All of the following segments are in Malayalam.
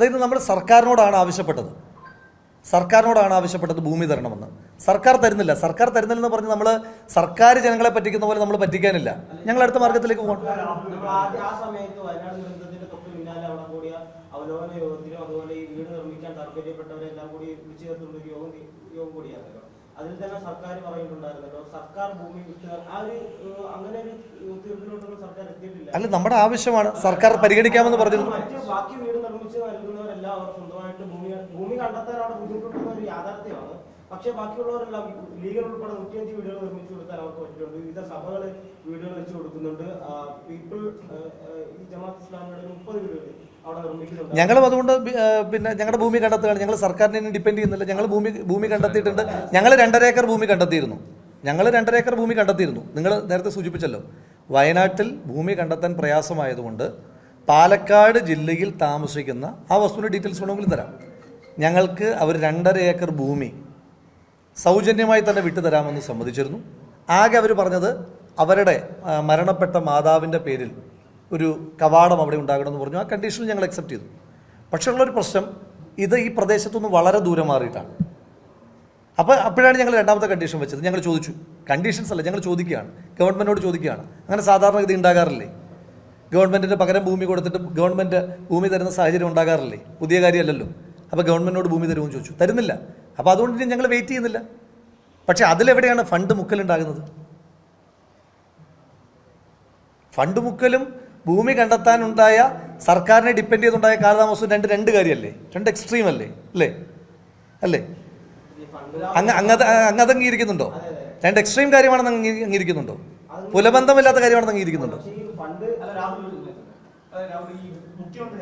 അതായത് നമ്മൾ സർക്കാരിനോടാണ് ആവശ്യപ്പെട്ടത്. സർക്കാരിനോടാണ് ആവശ്യപ്പെട്ടത് ഭൂമി തരണമെന്ന്. സർക്കാർ തരുന്നില്ല. സർക്കാർ തരുന്നില്ലെന്ന് പറഞ്ഞ് നമ്മൾ സർക്കാർ ജനങ്ങളെ പറ്റിക്കുന്ന പോലെ നമ്മൾ പറ്റിക്കാനില്ല. ഞങ്ങൾ അടുത്ത മാർഗത്തിലേക്ക് പോകണം അവലോകന അതുപോലെ ഈ വീട് നിർമ്മിക്കാൻ താല്പര്യപ്പെട്ടവരെല്ലാം കൂടി വിളിച്ചു ഒരു യോഗം യോഗം കൂടിയാണല്ലോ. അതിൽ തന്നെ സർക്കാർ പറയുന്നുണ്ടായിരുന്നല്ലോ സർക്കാർ ഭൂമി വിട്ട് ആ ഒരു അങ്ങനെ ഒരു സർക്കാർ എത്തിയിട്ടില്ല. അല്ല നമ്മുടെ ആവശ്യമാണ് സർക്കാർ പരിഗണിക്കാമെന്ന് പറഞ്ഞിരുന്നു. ബാക്കി വീട് നിർമ്മിച്ച് നൽകുന്നവരെല്ലാം അവർ സ്വന്തമായിട്ട് ഭൂമി ഭൂമി കണ്ടെത്താൻ അവിടെ ബുദ്ധിമുട്ടുന്ന ഒരു യാഥാർത്ഥ്യമാണ് പക്ഷേ ബാക്കിയുള്ളവരെല്ലാം ലീഗൽ ഉൾപ്പെടെ നൂറ്റിയഞ്ച് വീടുകൾ നിർമ്മിച്ചു കൊടുക്കാൻ അവർക്ക് പറ്റിയിട്ടുണ്ട്. വിവിധ സഭകൾ വീടുകൾ വെച്ച് കൊടുക്കുന്നുണ്ട്. പീപ്പിൾ ഈ ജമാഅത്ത് ഇസ്ലാമിയുടെ മുപ്പത് വീടുകൾ ഞങ്ങളും അതുകൊണ്ട് പിന്നെ ഞങ്ങളുടെ ഭൂമി കണ്ടെത്തുകയാണ്. ഞങ്ങൾ സർക്കാരിനെ ഡിപ്പെൻഡ് ചെയ്യുന്നില്ല. ഞങ്ങൾ ഭൂമി ഭൂമി കണ്ടെത്തിയിട്ടുണ്ട്. ഞങ്ങൾ രണ്ടര ഏക്കർ ഭൂമി കണ്ടെത്തിയിരുന്നു. ഞങ്ങൾ രണ്ടര ഏക്കർ ഭൂമി കണ്ടെത്തിയിരുന്നു. നിങ്ങൾ നേരത്തെ സൂചിപ്പിച്ചല്ലോ. വയനാട്ടിൽ ഭൂമി കണ്ടെത്താൻ പ്രയാസമായതുകൊണ്ട് പാലക്കാട് ജില്ലയിൽ താമസിക്കുന്ന ആ വസ്തുവിന്റെ ഡീറ്റെയിൽസ് വേണമെങ്കിലും തരാം. ഞങ്ങൾക്ക് അവർ രണ്ടര ഏക്കർ ഭൂമി സൗജന്യമായി തന്നെ വിട്ടുതരാമെന്ന് സമ്മതിച്ചിരുന്നു. ആകെ അവർ പറഞ്ഞത് അവരുടെ മരണപ്പെട്ട മാതാവിന്റെ പേരിൽ ഒരു കവാടം അവിടെ ഉണ്ടാകണമെന്ന് പറഞ്ഞു. ആ കണ്ടീഷനിൽ ഞങ്ങൾ അക്സെപ്റ്റ് ചെയ്തു. പക്ഷേ ഉള്ളൊരു പ്രശ്നം ഇത് ഈ പ്രദേശത്തുനിന്ന് വളരെ ദൂരം മാറിയിട്ടാണ്. അപ്പോൾ അപ്പോഴാണ് ഞങ്ങൾ രണ്ടാമത്തെ കണ്ടീഷൻ വെച്ചത്. ഞങ്ങൾ ചോദിച്ചു. കണ്ടീഷൻസ് അല്ല ഞങ്ങൾ ചോദിക്കുകയാണ്. ഗവൺമെന്റിനോട് ചോദിക്കുകയാണ്. അങ്ങനെ സാധാരണ ഇത് ഉണ്ടാകാറില്ലേ? ഗവൺമെന്റിന് പകരം ഭൂമി കൊടുത്തിട്ട് ഗവൺമെന്റ് ഭൂമി തരുന്ന സാഹചര്യം ഉണ്ടാകാറില്ലേ? പുതിയ കാര്യമല്ലല്ലോ. അപ്പോൾ ഗവൺമെന്റിനോട് ഭൂമി തരുമെന്ന് ചോദിച്ചു. തരുന്നില്ല. അപ്പോൾ അതുകൊണ്ട് ഇനി ഞങ്ങൾ വെയിറ്റ് ചെയ്യുന്നില്ല. പക്ഷേ അതിലെവിടെയാണ് ഫണ്ട് മുക്കലുണ്ടാകുന്നത്? ഫണ്ട് മുക്കലും ഭൂമി കണ്ടെത്താനുണ്ടായ സർക്കാരിനെ ഡിപ്പെൻഡ് ചെയ്തുണ്ടായ കാലതാമസവും രണ്ട് രണ്ട് കാര്യമല്ലേ? രണ്ട് എക്സ്ട്രീം അല്ലേ? അല്ലേ? അല്ലേ? അങ്ങ അങ്ങത് അങ്ങത് അംഗീകരിക്കുന്നുണ്ടോ രണ്ട് എക്സ്ട്രീം കാര്യമാണെന്ന് അംഗീ- അംഗീകരിക്കുന്നുണ്ടോ? പുലബന്ധമില്ലാത്ത കാര്യമാണെന്ന് അംഗീകരിക്കുന്നുണ്ടോ? മുഖ്യമന്ത്രി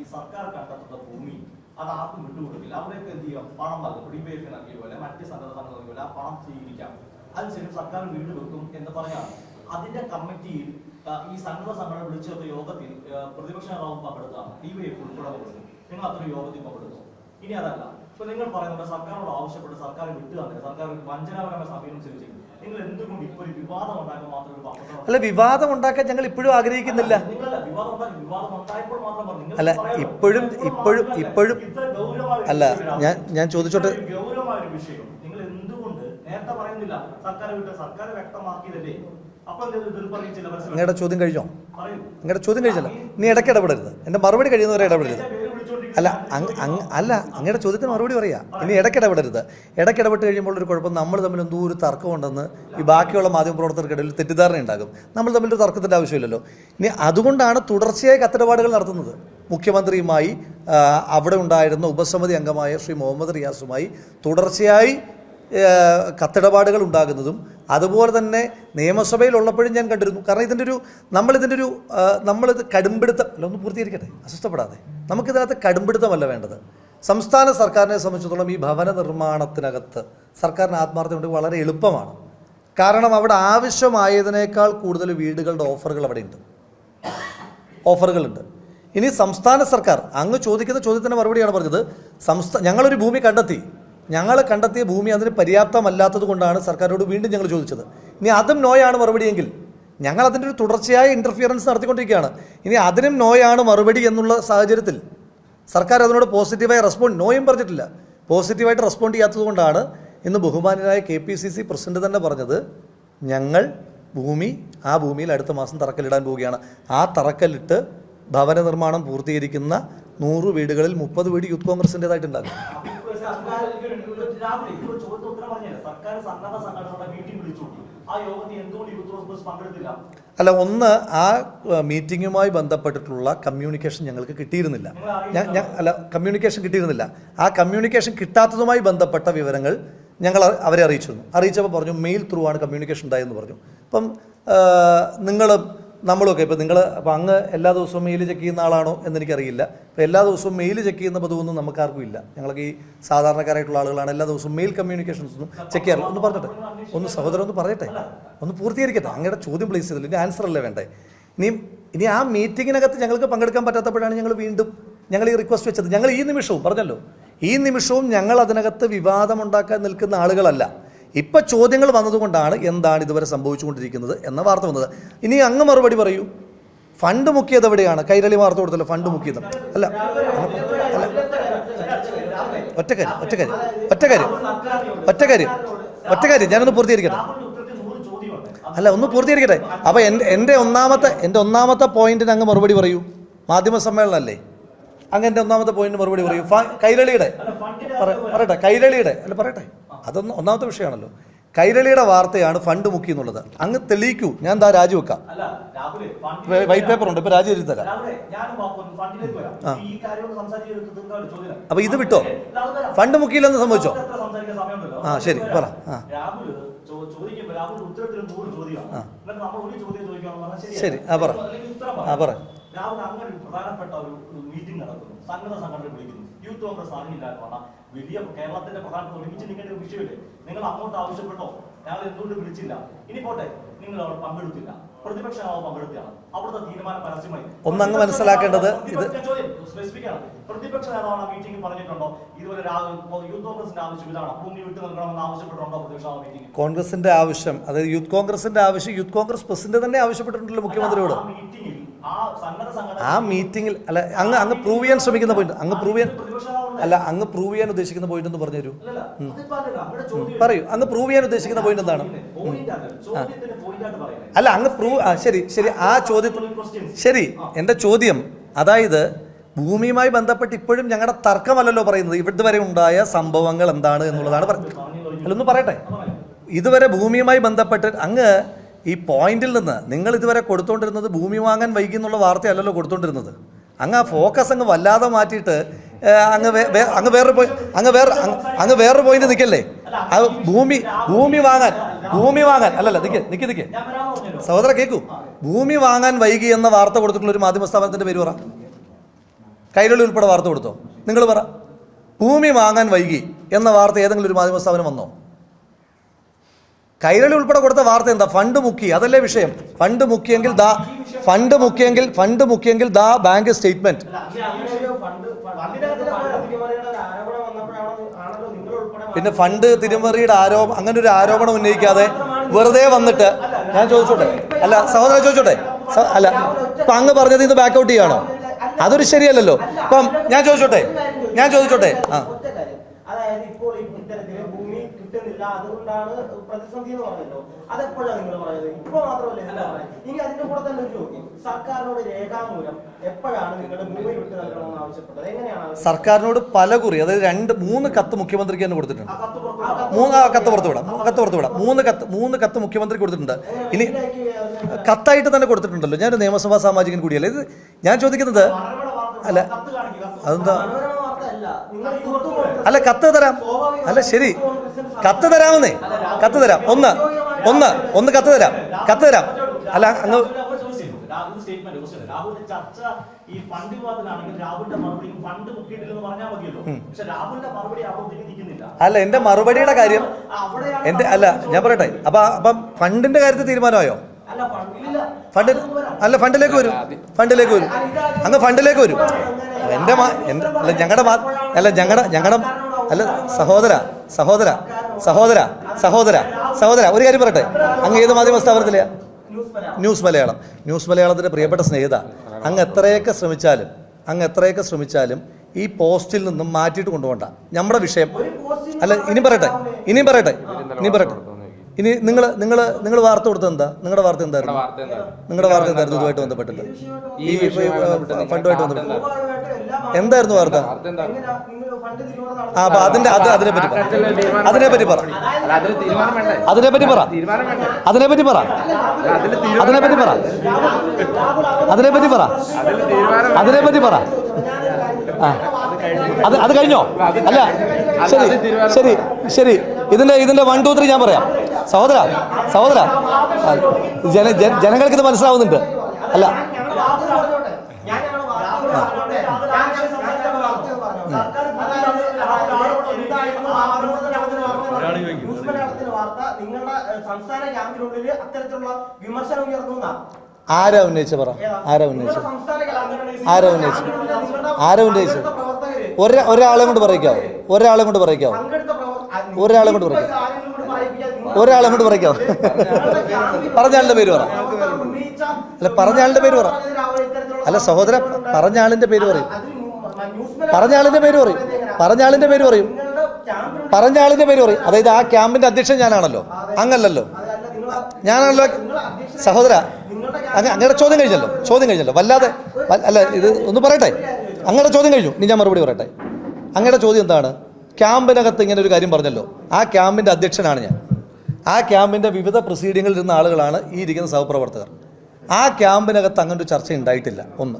ഈ സർക്കാർ കണ്ടെത്തുന്ന ഭൂമി അത് ആർക്കും വിട്ടുകൊടുക്കില്ല. അവിടെയൊക്കെ എന്ത് ചെയ്യാം? പണം നൽകും ഡിബേറ്റ് നൽകിയ പോലെ മറ്റ് സംഘടന സംഘം നൽകിയ പോലെ പണം സ്വീകരിക്കാം. അതിനുശേഷം സർക്കാർ വീട് വെക്കും എന്ന് പറഞ്ഞാണ്. അതിന്റെ കമ്മിറ്റിയിൽ ഈ സന്നദ്ധ സംഘടന വിളിച്ചു ചേർത്ത യോഗത്തിൽ പ്രതിപക്ഷ നേതാവും പങ്കെടുത്താണ്. ഡിവൈഎഫ് ഉൾപ്പെടെ നിങ്ങൾ അത്ര യോഗത്തിൽ പങ്കെടുത്തു ഇനി അതല്ല. ഇപ്പൊ നിങ്ങൾ പറയുന്നുണ്ട് സർക്കാരോട് ആവശ്യപ്പെട്ട് സർക്കാർ വിട്ടു തന്നെ സർക്കാർ വഞ്ചനാപരമായ സമീപനം സ്വീകരിച്ചു അല്ല വിവാദം ഉണ്ടാക്കാൻ ഞങ്ങൾ ഇപ്പോഴും ആഗ്രഹിക്കുന്നില്ല. അല്ല, ഇപ്പോഴും- ഇപ്പോഴും- ഇപ്പോഴും- അല്ല, ഞാൻ- ഞാൻ ചോദിച്ചോട്ടെ. നിങ്ങളുടെ ചോദ്യം കഴിഞ്ഞോ? നിങ്ങളുടെ ചോദ്യം കഴിഞ്ഞല്ലോ. നീ ഇടയ്ക്ക് ഇടപെടരുത്. എന്റെ മറുപടി കഴിയുന്നവരെ ഇടപെടരുത്. അല്ല അല്ല അങ്ങയുടെ ചോദ്യത്തിന് മറുപടി പറയാ. ഇനി ഇടയ്ക്കിടപെടരുത്. ഇടയ്ക്കിടപെട്ട് കഴിയുമ്പോൾ ഒരു കുഴപ്പം നമ്മൾ തമ്മിൽ എന്തോ ഒരു തർക്കമുണ്ടെന്ന് ഈ ബാക്കിയുള്ള മാധ്യമ പ്രവർത്തകർക്കിടയിൽ തെറ്റിദ്ധാരണ ഉണ്ടാകും. നമ്മൾ തമ്മിൽ ഒരു തർക്കത്തിന്റെ ആവശ്യമില്ലല്ലോ. ഇനി അതുകൊണ്ടാണ് തുടർച്ചയായി കത്തിടപാടുകൾ നടത്തുന്നത്. മുഖ്യമന്ത്രിയുമായി അവിടെ ഉണ്ടായിരുന്ന ഉപസമിതി അംഗമായ ശ്രീ മുഹമ്മദ് റിയാസുമായി തുടർച്ചയായി കത്തിടപാടുകൾ ഉണ്ടാകുന്നതും അതുപോലെ തന്നെ നിയമസഭയിൽ ഉള്ളപ്പോഴും ഞാൻ കണ്ടിരുന്നു. കാരണം ഇതിന്റെ ഒരു നമ്മളിതിന്റെ ഒരു നമ്മളിത് കടുംപിടുത്തം അല്ല ഒന്ന് പൂർത്തീകരിക്കട്ടെ അസ്വസ്ഥപ്പെടാതെ. നമുക്കിതിനകത്ത് കടുംപിടുത്തമല്ല വേണ്ടത്. സംസ്ഥാന സർക്കാരിനെ സംബന്ധിച്ചിടത്തോളം ഈ ഭവന നിർമ്മാണത്തിനകത്ത് സർക്കാരിന് ആത്മാർത്ഥമുണ്ട് വളരെ എളുപ്പമാണ്. കാരണം അവിടെ ആവശ്യമായതിനേക്കാൾ കൂടുതൽ വീടുകളുടെ ഓഫറുകൾ അവിടെയുണ്ട്. ഓഫറുകളുണ്ട്. ഇനി സംസ്ഥാന സർക്കാർ അങ്ങ് ചോദിക്കുന്ന ചോദ്യത്തിന്റെ മറുപടിയാണ് പറഞ്ഞത് സംസ്ഥാന ഞങ്ങളൊരു ഭൂമി കണ്ടെത്തി. ഞങ്ങൾ കണ്ടെത്തിയ ഭൂമി അതിന് പര്യാപ്തമല്ലാത്തത് കൊണ്ടാണ് സർക്കാരോട് വീണ്ടും ഞങ്ങൾ ചോദിച്ചത്. ഇനി അതും നോയാണ് മറുപടിയെങ്കിൽ ഞങ്ങൾ അതിന്റെ ഒരു തുടർച്ചയായ ഇന്റർഫിയറൻസ് നടത്തിക്കൊണ്ടിരിക്കുകയാണ്. ഇനി അതിനും നോയാണ് മറുപടി എന്നുള്ള സാഹചര്യത്തിൽ സർക്കാർ അതിനോട് പോസിറ്റീവായി റെസ്പോണ്ട് നോയും പറഞ്ഞിട്ടില്ല. പോസിറ്റീവായിട്ട് റെസ്പോണ്ട് ചെയ്യാത്തത് കൊണ്ടാണ് ഇന്ന് ബഹുമാനനായ K P C C president തന്നെ പറഞ്ഞത് ഞങ്ങൾ ഭൂമി ആ ഭൂമിയിൽ അടുത്ത മാസം തറക്കല്ലിടാൻ പോവുകയാണ്. ആ തറക്കല്ലിട്ട് ഭവന നിർമ്മാണം പൂർത്തീകരിക്കുന്ന നൂറ് വീടുകളിൽ മുപ്പത് വീട് യൂത്ത് കോൺഗ്രസിന്റെതായിട്ടുണ്ടാകും. സർക്കാർ ഒരു- രാവിലെ ഇപ്പോൾ ചോദ്യത്തിന് ഉത്തരം പറഞ്ഞില്ല? സർക്കാർ സന്നദ്ധ സംഘടനകളുടെ മീറ്റിംഗ് ആ യോഗത്തിൽ എന്തുകൊണ്ട് യൂത്ത് കോൺഗ്രസ് പങ്കെടുത്തില്ല? അല്ല ഒന്ന് ആ മീറ്റിങ്ങുമായി ബന്ധപ്പെട്ടിട്ടുള്ള കമ്മ്യൂണിക്കേഷൻ ഞങ്ങൾക്ക് കിട്ടിയിരുന്നില്ല. ഞാൻ അല്ല കമ്മ്യൂണിക്കേഷൻ കിട്ടിയിരുന്നില്ല. ആ കമ്മ്യൂണിക്കേഷൻ കിട്ടാത്തതുമായി ബന്ധപ്പെട്ട വിവരങ്ങൾ ഞങ്ങൾ അവരെ അറിയിച്ചിരുന്നു. അറിയിച്ചപ്പോൾ പറഞ്ഞു മെയിൽ ത്രൂ ആണ് കമ്മ്യൂണിക്കേഷൻ ഉണ്ടായെന്ന് പറഞ്ഞു. അപ്പം നിങ്ങളും നമ്മളൊക്കെ ഇപ്പം നിങ്ങൾ അപ്പം അങ്ങ് എല്ലാ ദിവസവും മെയിൽ ചെക്ക് ചെയ്യുന്ന ആളാണോ എന്ന് എനിക്കറിയില്ല. ഇപ്പം എല്ലാ ദിവസവും മെയിൽ ചെക്ക് ചെയ്യുന്ന പതിവൊന്നും നമുക്കാർക്കും ഇല്ല. ഞങ്ങൾക്ക് ഈ സാധാരണക്കാരായിട്ടുള്ള ആളുകളാണ്. എല്ലാ ദിവസവും മെയിൽ കമ്മ്യൂണിക്കേഷൻസ് ഒന്നും ചെക്ക് ചെയ്യാറില്ല. ഒന്ന് പറഞ്ഞിട്ടെ? ഒന്ന് സഹോദരൻ ഒന്ന് പറയട്ടെ? ഒന്ന് പൂർത്തീകരിക്കട്ടെ? അങ്ങയുടെ ചോദ്യം പ്ലേസ് ചെയ്തില്ല. ഇനി ആൻസർ അല്ലേ വേണ്ടേ? ഇനി ഇനി ആ മീറ്റിങ്ങിനകത്ത് ഞങ്ങൾക്ക് പങ്കെടുക്കാൻ പറ്റാത്തപ്പോഴാണ് ഞങ്ങൾ വീണ്ടും ഞങ്ങൾ ഈ റിക്വസ്റ്റ് വെച്ചത്. ഞങ്ങൾ ഈ നിമിഷവും പറഞ്ഞല്ലോ? ഈ നിമിഷവും ഞങ്ങൾ അതിനകത്ത് വിവാദമുണ്ടാക്കാൻ നിൽക്കുന്ന ആളുകളല്ല. ഇപ്പം ചോദ്യങ്ങൾ വന്നതുകൊണ്ടാണ് എന്താണ് ഇതുവരെ സംഭവിച്ചുകൊണ്ടിരിക്കുന്നത് എന്ന വാർത്ത വന്നത്. ഇനി അങ്ങ് മറുപടി പറയൂ. ഫണ്ട് മുക്കിയത് എവിടെയാണ്? കൈരളി വാർത്ത കൊടുത്തല്ലോ ഫണ്ട് മുക്കിയത്. അല്ല ഒറ്റക്കാര്യം ഒറ്റക്കാര്യം ഒറ്റക്കാര്യം ഒറ്റക്കാര്യം ഒറ്റക്കാര്യം ഞാനൊന്ന് പൂർത്തീകരിക്കട്ടെ? അല്ല ഒന്ന് പൂർത്തീകരിക്കട്ടെ. അപ്പോൾ എന്റെ എന്റെ ഒന്നാമത്തെ എന്റെ ഒന്നാമത്തെ പോയിന്റിന് അങ്ങ് മറുപടി പറയൂ. മാധ്യമ സമ്മേളനമല്ലേ? അങ്ങ് എന്റെ ഒന്നാമത്തെ പോയിന്റിന് മറുപടി പറയൂ. കൈരളിയുടെ. പറ- പറയട്ടെ കൈരളിയുടെ. അല്ല പറയട്ടെ. അതൊന്നും ഒന്നാമത്തെ വിഷയമാണല്ലോ. കൈരളിയുടെ വാർത്തയാണ് ഫണ്ട് മുക്കി എന്നുള്ളത്. അങ്ങ് തെളിയിക്കൂ. ഞാൻ എന്താ രാജിവെക്കാം വൈറ്റ് പേപ്പർ ഉണ്ട് ഇപ്പൊ രാജി എഴുതി തരാം. അപ്പൊ ഇത് വിട്ടോ? ഫണ്ട് മുക്കിയില്ലെന്ന് സംഭവിച്ചോ? ആ, ശരി, പറ. ശരി, ആ, പറ. ആ, പറ. രാഹുൽ അങ്ങനെ ഒരു പ്രധാനപ്പെട്ട ഒരു മീറ്റിംഗ് നടക്കുന്നു. സംഘടന സംഘടന വിളിക്കുന്നു. യൂത്ത് കോൺഗ്രസ് അറിഞ്ഞില്ല എന്ന് പറഞ്ഞാൽ വലിയ കേരളത്തിന്റെ പ്രധാനപ്പെട്ട ഒരുമിച്ച് ഒരു വിഷയമില്ലേ? നിങ്ങൾ അങ്ങോട്ട് ആവശ്യപ്പെട്ടോ? ഞങ്ങൾ എന്തുകൊണ്ട് വിളിച്ചില്ല? ഇനി പോട്ടെ. നിങ്ങൾ അവിടെ പങ്കെടുത്തില്ല. പ്രതിപക്ഷം അവർ പങ്കെടുത്തതാണ് അവിടുത്തെ തീരുമാനം പരസ്യമായി. ഒന്നങ്ങ് മനസ്സിലാക്കേണ്ടത് ഇത് പ്രതിപക്ഷ ചോദ്യം. സ്പെസിഫിക് ആണ്. പ്രതിപക്ഷ നേതാവ് ആ മീറ്റിംഗിൽ പറഞ്ഞിട്ടുണ്ടോ? ഇതുപോലെ യൂത്ത് കോൺഗ്രസിന്റെ ആവശ്യം ഇതാണ്. ഭൂമി വിട്ടു നൽകണമെന്ന് ആവശ്യപ്പെട്ടിട്ടുണ്ടോ പ്രതിപക്ഷ മീറ്റിംഗ് കോൺഗ്രസിന്റെ ആവശ്യം. അതായത് യൂത്ത് കോൺഗ്രസിന്റെ ആവശ്യം യൂത്ത് കോൺഗ്രസ് പ്രസിഡന്റ് തന്നെ ആവശ്യപ്പെട്ടിട്ടുണ്ടല്ലോ മുഖ്യമന്ത്രിയോട്. മീറ്റിംഗ് മീറ്റിംഗിൽ ആ മീറ്റിംഗിൽ അല്ല അങ്ങ് അങ്ങ് പ്രൂവ് ചെയ്യാൻ ശ്രമിക്കുന്ന പോയിന്റ് അങ്ങ് പ്രൂവ് ചെയ്യാൻ അല്ല അങ്ങ് പ്രൂവ് ചെയ്യാൻ ഉദ്ദേശിക്കുന്ന പോയിന്റ് എന്ന് പറഞ്ഞു തരൂ ചോദ്യം പറയൂ. അങ്ങ് പ്രൂവ് ചെയ്യാൻ ഉദ്ദേശിക്കുന്ന പോയിന്റ് എന്താണ്? അല്ല അങ്ങ് പ്രൂവ് ശരി ശരി. ആ ചോദ്യത്തിൽ ശരി എന്റെ ചോദ്യം അതായത് ഭൂമിയുമായി ബന്ധപ്പെട്ട് ഇപ്പോഴും ഞങ്ങളുടെ തർക്കമല്ലല്ലോ പറയുന്നത്. ഇവിടെ വരെ ഉണ്ടായ സംഭവങ്ങൾ എന്താണ് എന്നുള്ളതാണ് പറയുന്നത് അല്ല ഒന്ന് പറയട്ടെ. ഇതുവരെ ഭൂമിയുമായി ബന്ധപ്പെട്ട് അങ്ങ് ഈ പോയിന്റിൽ നിന്ന് നിങ്ങൾ ഇതുവരെ കൊടുത്തുകൊണ്ടിരുന്നത് ഭൂമി വാങ്ങാൻ വൈകി എന്നുള്ള വാർത്തയല്ലല്ലോ കൊടുത്തുകൊണ്ടിരുന്നത് അങ്ങ് ആ ഫോക്കസ് അങ്ങ് വല്ലാതെ മാറ്റിയിട്ട് അങ്ങ് അങ്ങ് വേറൊരു പോയി അങ്ങ് വേറെ അങ്ങ് വേറെ വേറൊരു പോയിന്റ് നിൽക്കല്ലേ? അത് ഭൂമി ഭൂമി വാങ്ങാൻ ഭൂമി വാങ്ങാൻ അല്ലല്ല നിൽക്ക് നിൽക്ക് നിൽക്ക് സഹോദര കേൾക്കൂ ഭൂമി വാങ്ങാൻ വൈകി എന്ന വാർത്ത കൊടുത്തിട്ടുള്ള ഒരു മാധ്യമ സ്ഥാപനത്തിന്റെ പേര് പറ. കൈരളി ഉൾപ്പെടെ വാർത്ത കൊടുത്തോ? നിങ്ങൾ പറ. ഭൂമി വാങ്ങാൻ വൈകി എന്ന വാർത്ത ഏതെങ്കിലും ഒരു മാധ്യമ സ്ഥാപനം വന്നോ? കൈരളി ഉൾപ്പെടെ കൊടുത്ത വാർത്ത എന്താ? ഫണ്ട് മുക്കി. അതല്ലേ വിഷയം. ഫണ്ട് മുക്കിയെങ്കിൽ ദാ ഫണ്ട് മുക്കിയെങ്കിൽ ഫണ്ട് മുക്കിയെങ്കിൽ ദാ ബാങ്ക് സ്റ്റേറ്റ്മെന്റ്. പിന്നെ ഫണ്ട് തിരുമറിയുടെ ആരോപണം അങ്ങനെ ഒരു ആരോപണം ഉന്നയിക്കാതെ വെറുതെ വന്നിട്ട് ഞാൻ ചോദിച്ചോട്ടെ? അല്ല സഹോദരൻ ചോദിച്ചോട്ടെ? അല്ല. ഇപ്പൊ അങ്ങ് പറഞ്ഞത് ഇത് ബാക്ക് ഔട്ട് ചെയ്യാണോ. അതൊരു ശരിയല്ലല്ലോ. ഇപ്പം ഞാൻ ചോദിച്ചോട്ടെ? ഞാൻ ചോദിച്ചോട്ടെ? ആ. അതായത് ഇപ്പോൾ അതുകൊണ്ടാണ് പ്രതിസന്ധി എന്ന് പറഞ്ഞല്ലോ. അതെപ്പോഴാണ് നിങ്ങൾ പറയുന്നത്? ഇപ്പൊ മാത്രമല്ല ഇനി അതിന്റെ കൂടെ തന്നെ ഒരു ചോദ്യം. സർക്കാരിനോട് രേഖാമൂലം എപ്പോഴാണ് നിങ്ങൾ ഭൂമി വിട്ടു നൽകണമെന്ന് ആവശ്യപ്പെട്ടത്? എങ്ങനെയാണ് സർക്കാരിനോട് പല കുറി അതായത് രണ്ട് മൂന്ന് കത്ത് മുഖ്യമന്ത്രിക്ക് തന്നെ കൊടുത്തിട്ടുണ്ട്. മൂന്ന് കത്ത് പുറത്ത് വിടാം. കത്ത് പുറത്ത് വിടാം. മൂന്ന് കത്ത് മൂന്ന് കത്ത് മുഖ്യമന്ത്രി കൊടുത്തിട്ടുണ്ട്. ഇനി കത്തായിട്ട് തന്നെ കൊടുത്തിട്ടുണ്ടല്ലോ. ഞാനൊരു നിയമസഭാ സാമാജികൻ കൂടിയല്ലേ. ഇത് ഞാൻ ചോദിക്കുന്നത് അല്ല. അതെന്താ? അല്ല കത്ത് തരാം. അല്ല ശരി. കത്ത് തരാമെന്നേ കത്ത് തരാം ഒന്ന്. ഒന്ന്. ഒന്ന്. കത്ത് തരാം. കത്ത് തരാം. അല്ല അങ്ങ് രാഹുൽ രാഹുൽ സ്റ്റേറ്റ്മെന്റ് ക്വസ്റ്റ്യൻ രാഹുലിന്റെ ചർച്ച ഈ ഫണ്ട് വിവാദത്തിലാണെങ്കിൽ രാഹുലിന്റെ മറുപടി ഫണ്ട് മുക്കിയിട്ടില്ലെന്ന് പറഞ്ഞാൽ മതിയല്ലോ. പക്ഷെ രാഹുലിന്റെ മറുപടി അല്ല എന്റെ മറുപടിയുടെ കാര്യം എന്റെ അല്ല ഞാൻ പറയട്ടെ. അപ്പൊ അപ്പം ഫണ്ടിന്റെ കാര്യത്തിൽ തീരുമാനമായോ? അല്ല ഫണ്ടില്ല ഫണ്ട് അല്ല ഫണ്ടിലേക്ക് വരും. ഫണ്ടിലേക്ക് വരും. അങ്ങ് ഫണ്ടിലേക്ക് വരും. എന്റെ മാ അല്ല ഞങ്ങളുടെ മാ അല്ല ഞങ്ങളുടെ ഞങ്ങളുടെ അല്ല സഹോദര സഹോദര സഹോദര സഹോദര സഹോദര ഒരു കാര്യം പറയട്ടെ. അങ്ങ് ഏത് മാധ്യമ സ്ഥാപനത്തില? ന്യൂസ് മലയാളം. ന്യൂസ് മലയാളത്തിന്റെ പ്രിയപ്പെട്ട സ്നേഹിത. അങ്ങ് എത്രയൊക്കെ ശ്രമിച്ചാലും അങ്ങ് എത്രയൊക്കെ ശ്രമിച്ചാലും ഈ പോസ്റ്റിൽ നിന്നും മാറ്റിയിട്ട് കൊണ്ടുപോകണ്ട. നമ്മുടെ വിഷയം അല്ല ഇനി പറയട്ടെ. ഇനിയും പറയട്ടെ. ഇനിയും പറയട്ടെ. ഇനി നിങ്ങൾ നിങ്ങൾ നിങ്ങൾ വാർത്ത കൊടുത്തത് എന്താ? നിങ്ങളുടെ വാർത്ത എന്തായിരുന്നു? വാർത്ത എന്താണ്? നിങ്ങളുടെ വാർത്ത എന്തായിരുന്നു? ഇതുമായിട്ട് ബന്ധപ്പെട്ടിട്ട്. ഈ ഫണ്ടുമായിട്ട് വാർത്ത ബന്ധപ്പെട്ട് എന്തായിരുന്നു വാർത്ത? ആ അപ്പൊ അതിന്റെ അത് അതിനെ പറ്റി പറ. അതിനെ പറ്റി പറ അതിനെപ്പറ്റി പറ. തീരുമാനം വേണ്ടേ? അതിനെ പറ്റി പറ. അതിനെപ്പറ്റി അതിനെ പറ്റി പറ. അതിനെപ്പറ്റി പറ. അതിനെപ്പറ്റി തീരുമാനം അതിനെ പറ്റി പറ. ആ. അത് അത് കഴിഞ്ഞോ? അല്ല ശരി ശരി ശരി. ഇതിന്റെ ഇതിന്റെ വൺ ടു ത്രീ ഞാൻ പറയാം. സഹോദര സഹോദര ജന ജന- ജനങ്ങൾക്ക് ഇത് മനസ്സിലാവുന്നുണ്ട്. അല്ല. ആരാ ഉന്നയിച്ച പറ? ആരാ ഉന്നയിച്ച ആരാ ഉന്നയിച്ച ആരാ ഉന്നയിച്ച ഒരാളെ കൊണ്ട് പറയിക്കാവോ? ഒരാളെ കൊണ്ട് പറയിക്കാവോ? ഒരാളെ കൊണ്ട് നിങ്ങൾ- ഒരാളെ കൊണ്ട് ആളുടെ പേര് പറ. അല്ല പറഞ്ഞ ആളുടെ പേര് പറ. അല്ല സഹോദര പറഞ്ഞ ആളിന്റെ പേര് പറയും. പറഞ്ഞ ആളിന്റെ പേര് പറയും. പറഞ്ഞ ആളിന്റെ പേര് പറയും. പറഞ്ഞ ആളിന്റെ പേര് പറയും. അതായത് ആ ക്യാമ്പിന്റെ അധ്യക്ഷൻ ഞാനാണല്ലോ. അങ്ങല്ലല്ലോ ഞാനാണല്ലോ സഹോദര അങ്ങനെ അങ്ങയുടെ ചോദ്യം കഴിഞ്ഞല്ലോ. ചോദ്യം കഴിഞ്ഞല്ലോ. വല്ലാതെ അല്ല ഇത് ഒന്ന് പറയട്ടെ? അങ്ങയുടെ ചോദ്യം കഴിഞ്ഞു. ഇനി ഞാൻ മറുപടി പറയട്ടെ. അങ്ങയുടെ ചോദ്യം എന്താണ്? ക്യാമ്പിനകത്ത് ഇങ്ങനെ ഒരു കാര്യം പറഞ്ഞല്ലോ. ആ ക്യാമ്പിന്റെ അധ്യക്ഷനാണ് ഞാൻ. ആ ക്യാമ്പിന്റെ വിവിധ പ്രൊസീഡിയങ്ങളിൽ ഇരുന്ന ആളുകളാണ് ഈ ഇരിക്കുന്ന സഹപ്രവർത്തകർ. ആ ക്യാമ്പിനകത്ത് അങ്ങനെ ഒരു ചർച്ച ഉണ്ടായിട്ടില്ല ഒന്ന്.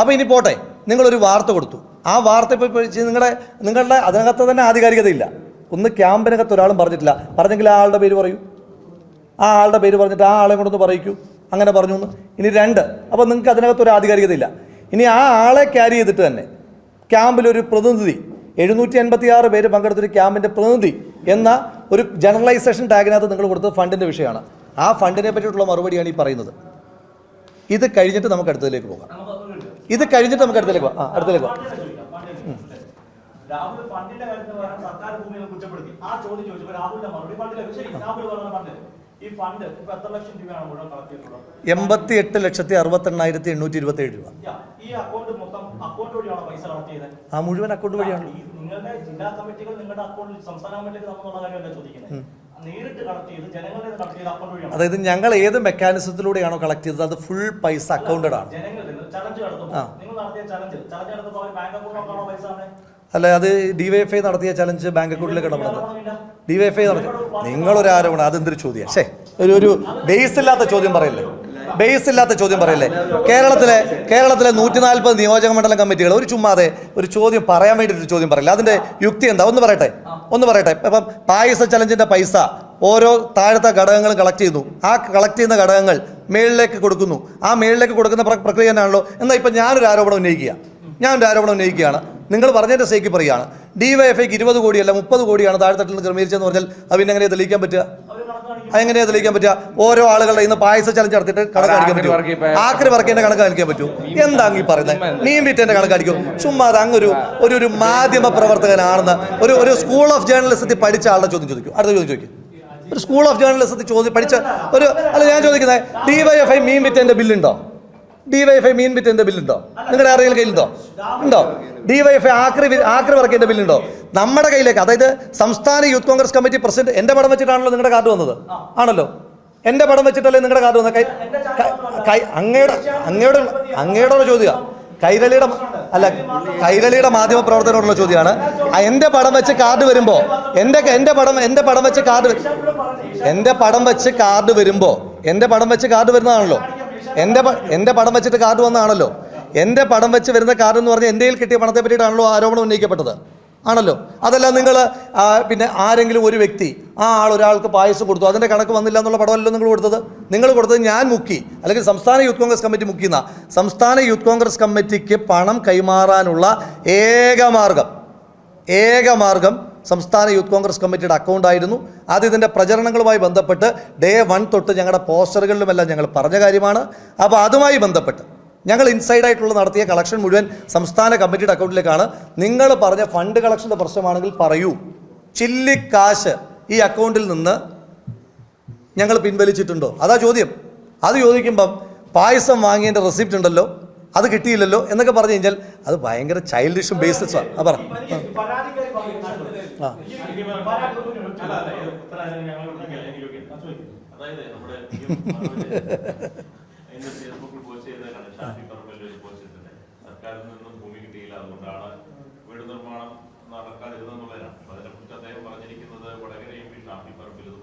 അപ്പോൾ ഇനി പോട്ടെ നിങ്ങളൊരു വാർത്ത കൊടുത്തു. ആ വാർത്ത ഇപ്പോൾ നിങ്ങളുടെ നിങ്ങളുടെ അതിനകത്ത് തന്നെ ആധികാരികതയില്ല. ഒന്ന് ക്യാമ്പിനകത്ത് ഒരാളും പറഞ്ഞിട്ടില്ല. പറഞ്ഞെങ്കിൽ ആ ആളുടെ പേര് പറയൂ. ആ ആളുടെ പേര് പറഞ്ഞിട്ട് ആ ആളെ കൊണ്ടൊന്ന് പറയിക്കൂ. അങ്ങനെ പറഞ്ഞു എന്ന്. ഇനി രണ്ട് അപ്പോൾ നിങ്ങൾക്ക് അതിനകത്ത് ഒരു ആധികാരികതയില്ല. ഇനി ആ ആളെ ക്യാരി ചെയ്തിട്ട് തന്നെ ക്യാമ്പിലൊരു പ്രതിനിധി എഴുന്നൂറ്റി എൺപത്തി ആറ് പേര് പങ്കെടുത്തൊരു ക്യാമ്പിന്റെ പ്രതിനിധി എന്ന ഒരു ജനറലൈസേഷൻ ടാഗിനകത്ത് നിങ്ങൾ കൊടുത്തത് ഫണ്ടിന്റെ വിഷയമാണ്. ആ ഫണ്ടിനെ പറ്റിയിട്ടുള്ള മറുപടിയാണ് ഈ പറയുന്നത്. ഇത് കഴിഞ്ഞിട്ട് നമുക്ക് അടുത്തതിലേക്ക് പോകാം. ഇത് കഴിഞ്ഞിട്ട് നമുക്ക് അടുത്തതിലേക്ക് പോകാം. ആ അടുത്തതിലേക്ക് പോകാം. രാഹുൽ ഫണ്ടിന്റെ കാര്യത്തിൽ പറയാൻ സർക്കാർ ഭൂമിയെ കുറ്റപ്പെടുത്തി. ആ ചോദ്യം ചോദിച്ചപ്പോൾ രാഹുലിന്റെ മറുപടി ഫണ്ടിലെ ശരി രാഹുൽ പറഞ്ഞ ഫണ്ട്. ഈ ഫണ്ട് ഇപ്പൊ എത്ര ലക്ഷം രൂപയാണ് മുഴുവൻ കളക്ട് ചെയ്തിട്ടുള്ളത്? എൺപത്തി എട്ട് ലക്ഷത്തി അറുപത്തെണ്ണായിരത്തി എണ്ണൂറ്റി ഇരുപത്തി ഏഴ് രൂപ ഈ അക്കൗണ്ട് വഴിയാണോ പൈസ കളക്ട് ചെയ്തത് ആ മുഴുവൻ അക്കൗണ്ട് വഴിയാണ്. നിങ്ങളുടെ ജില്ലാ കമ്മിറ്റികൾ നിങ്ങളുടെ അക്കൗണ്ടിൽ സംസ്ഥാന കമ്മിറ്റിക്ക് തന്നുള്ള കാര്യമല്ല ചോദിക്കുന്നത് അതായത് ഞങ്ങൾ ഏത് മെക്കാനിസത്തിലൂടെയാണോ കളക്ട് ചെയ്തത്? അത് ഫുൾ പൈസ അക്കൗണ്ടഡ് ആണ് നടത്തിയ അല്ല അത് ഡിവൈഎഫ്ഐ നടത്തിയ ചലഞ്ച് ബാങ്ക് അക്കൗണ്ടിലേക്ക് ഇടപെടുന്നത് ഡിവൈഎഫ്ഐ നടത്തി. നിങ്ങളൊരു ആരോപണം അതെന്തൊരു ചോദ്യം? ശേ ഒരു ഒരു ബേസ് ഇല്ലാത്ത ചോദ്യം പറയല്ലേ? ബേസ് ഇല്ലാത്ത ചോദ്യം പറയല്ലേ? കേരളത്തിലെ കേരളത്തിലെ നൂറ്റി നാൽപ്പത് നിയോജക മണ്ഡലം കമ്മിറ്റികൾ ഒരു ചുമ്മാതെ ഒരു ചോദ്യം പറയാൻ വേണ്ടിയിട്ട് ഒരു ചോദ്യം പറയില്ല? അതിന്റെ യുക്തി എന്താ? ഒന്ന് പറയട്ടെ. ഒന്ന് പറയട്ടെ. ഇപ്പം പായസ ചലഞ്ചിന്റെ പൈസ ഓരോ താഴത്തെ ഘടകങ്ങളും കളക്ട് ചെയ്യുന്നു. ആ കളക്ട് ചെയ്യുന്ന ഘടകങ്ങൾ മേളിലേക്ക് കൊടുക്കുന്നു. ആ മേളിലേക്ക് കൊടുക്കുന്ന പ്ര- പ്രക്രിയ തന്നെയാണല്ലോ എന്നാൽ ഇപ്പം ഞാനൊരു ആരോപണം ഉന്നയിക്കുക. ഞാൻ ഒരു ആരോപണം ഉന്നയിക്കുകയാണ്. നിങ്ങൾ പറഞ്ഞതിന്റെ സേക്ക് പറയുകയാണ്. ഡി വൈ എഫ് ഐക്ക് ഇരുപത് കോടിയല്ല മുപ്പത് കോടിയാണ് താഴെത്തട്ടിൽ നിന്ന് ക്രമീകരിച്ചതെന്ന് പറഞ്ഞാൽ അത് പിന്നെ എങ്ങനെയാണ് തെളിയിക്കാൻ പറ്റുക? അതെങ്ങനെയാ തെളിയിക്കാൻ പറ്റുക? ഓരോ ആളുകളുടെ ഇന്ന് പായസ ചലഞ്ച് നടത്തിയിട്ട് കണക്ക് കാണിക്കാൻ പറ്റും ആക്രി വർക്കിന്റെ കണക്ക് കാണിക്കാൻ പറ്റൂ എന്താ ഈ പറയുന്നത്? മീൻ വിറ്റേന്റെ കണക്ക് കാണിക്കും. ചുമ്മാ അത് അങ്ങൊരു ഒരു ഒരു മാധ്യമ പ്രവർത്തകനാണെന്ന് ഒരു ഒരു സ്കൂൾ ഓഫ് ജേർണലിസത്തിൽ പഠിച്ച ആളുടെ ചോദ്യം ചോദിക്കും. അടുത്ത ചോദ്യം ചോദിക്കും. ഒരു സ്കൂൾ ഓഫ് ജേർണലിസത്തിൽ ചോദ്യം പഠിച്ച ഒരു അല്ല ഞാൻ ചോദിക്കുന്നത് ഡിവൈഎഫ്ഐ മീൻ വിറ്റന്റെ ബില്ലുണ്ടോ ഡിവൈഎഫ്ഐ മീൻ വിറ്റന്റെ ബില്ലുണ്ടോ? നിങ്ങളുടെ ആരെങ്കിലും കയ്യിലുണ്ടോ? ഉണ്ടോ? ഡിവൈഫൈ ആക്രി ആക്രി വർക്കിന്റെ ബില്ലുണ്ടോ? നമ്മുടെ കയ്യിലേക്ക് അതായത് സംസ്ഥാന യൂത്ത് കോൺഗ്രസ് കമ്മിറ്റി പ്രസിഡന്റ് എന്റെ പടം വെച്ചിട്ടാണല്ലോ നിങ്ങളുടെ കാർഡ് വന്നത്. ആണല്ലോ? എന്റെ പടം വെച്ചിട്ടല്ലേ നിങ്ങളുടെ കാർഡ് വന്നത്? കൈ അങ്ങയുടെ അങ്ങയുടെ അങ്ങയുടെ അങ്ങയുടെ ചോദ്യ കൈരളിയുടെ അല്ല കൈരളിയുടെ മാധ്യമ പ്രവർത്തനോടുള്ള ചോദ്യമാണ്. എന്റെ പടം വെച്ച് കാർഡ് വരുമ്പോ എന്റെ എന്റെ പടം എന്റെ പടം വെച്ച് കാർഡ് എന്റെ പടം വെച്ച് കാർഡ് വരുമ്പോ എന്റെ പടം വെച്ച് കാർഡ് വരുന്നതാണല്ലോ. എന്റെ എന്റെ പടം വെച്ചിട്ട് കാർഡ് വന്നതാണല്ലോ. എന്റെ പടം വെച്ച് വരുന്ന കാർഡ് എന്ന് പറഞ്ഞാൽ എന്റെ കിട്ടിയ പണത്തെ പറ്റിയിട്ടാണല്ലോ ആരോപണം ഉന്നയിക്കപ്പെട്ടത്. ആണല്ലോ. അതല്ല നിങ്ങൾ പിന്നെ ആരെങ്കിലും ഒരു വ്യക്തി ആ ആൾ ഒരാൾക്ക് പായസം കൊടുത്തു അതിന്റെ കണക്ക് വന്നില്ല എന്നുള്ള പടമല്ലോ നിങ്ങൾ കൊടുത്തത്. നിങ്ങൾ കൊടുത്തത് ഞാൻ മുക്കി അല്ലെങ്കിൽ സംസ്ഥാന യൂത്ത് കോൺഗ്രസ് കമ്മിറ്റി മുക്കിയെന്ന സംസ്ഥാന യൂത്ത് കോൺഗ്രസ് കമ്മിറ്റിക്ക് പണം കൈമാറാനുള്ള ഏക മാർഗം ഏക മാർഗം സംസ്ഥാന യൂത്ത് കോൺഗ്രസ് കമ്മിറ്റിയുടെ അക്കൗണ്ട് ആയിരുന്നു. അത് ഇതിന്റെ പ്രചരണങ്ങളുമായി ബന്ധപ്പെട്ട് ഡേ വൺ തൊട്ട് ഞങ്ങളുടെ പോസ്റ്ററുകളിലുമെല്ലാം ഞങ്ങൾ പറഞ്ഞ കാര്യമാണ്. അപ്പോൾ അതുമായി ബന്ധപ്പെട്ട് ഞങ്ങൾ ഇൻസൈഡ് ആയിട്ടുള്ള നടത്തിയ കളക്ഷൻ മുഴുവൻ സംസ്ഥാന കമ്മിറ്റിയുടെ അക്കൗണ്ടിലേക്കാണ് നിങ്ങൾ പറഞ്ഞ ഫണ്ട് കളക്ഷന്റെ പ്രശ്നമാണെങ്കിൽ പറയൂ. ചില്ലിക്കാശ് ഈ അക്കൗണ്ടിൽ നിന്ന് ഞങ്ങൾ പിൻവലിച്ചിട്ടുണ്ടോ? അതാ ചോദ്യം. അത് ചോദിക്കുമ്പം പായസം വാങ്ങിയതിന്റെ റെസിപ്റ്റ് ഉണ്ടല്ലോ അത് കിട്ടിയില്ലല്ലോ എന്നൊക്കെ പറഞ്ഞു കഴിഞ്ഞാൽ അത് ഭയങ്കര ചൈൽഡിഷും ബേസിസാണ് ആ പറ. അതായത് നമ്മുടെ ഇന്ന് ഫേസ്ബുക്കിൽ പോസ്റ്റ് ചെയ്തതാണ് ഷാഫി പോസ്റ്റ് ചെയ്തിട്ടുണ്ട് സർക്കാരിൽ ഭൂമി കിട്ടിയില്ല അതുകൊണ്ടാണ് വീട് നിർമ്മാണം നടക്കാതിരുന്നെന്നുള്ളതാണ് അതിനെക്കുറിച്ച് അദ്ദേഹം പറഞ്ഞിരിക്കുന്നത് വടകര എം പി ഷാഫി പറമ്പൽ